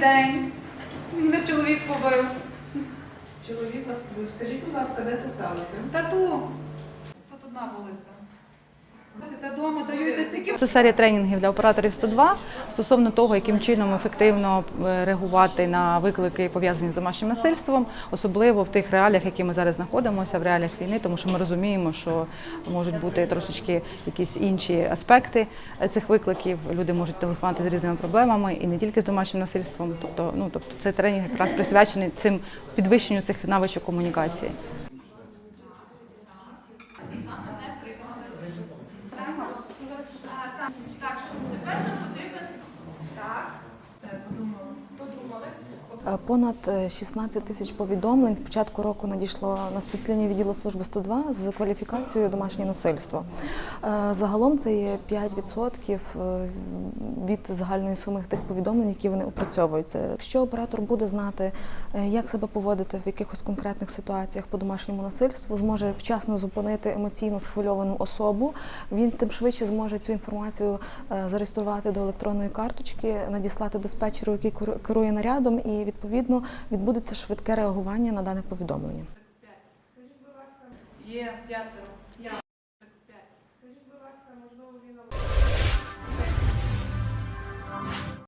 день. Мене чоловік побив. Чоловік вас побив. Скажіть, будь ласка, де це сталося? Тату. Тут одна вулиця. Це серія тренінгів для операторів 102 стосовно того, яким чином ефективно е, реагувати на виклики пов'язані з домашнім насильством, особливо в тих реаліях, які ми зараз знаходимося, в реаліях війни, тому що ми розуміємо, що можуть бути трошечки якісь інші аспекти цих викликів. Люди можуть телефонувати з різними проблемами і не тільки з домашнім насильством. Тобто, ну тобто, цей тренінг якраз присвячений цим підвищенню цих навичок комунікації. Ah, tá. Понад е, 16 тисяч повідомлень з початку року надійшло на спецлінію відділу служби 102 з кваліфікацією домашнє насильство. Е, Загалом це є 5% е, від загальної суми тих повідомлень, які вони опрацьовуються. Якщо оператор буде знати, е, як себе поводити в якихось конкретних ситуаціях по домашньому насильству, зможе вчасно зупинити емоційно схвильовану особу, він тим швидше зможе цю інформацію е, зареєструвати до електронної карточки, надіслати диспетчеру, який керу- керує нарядом, і відповідно відбудеться швидке реагування на дане повідомлення. є п'ятеро.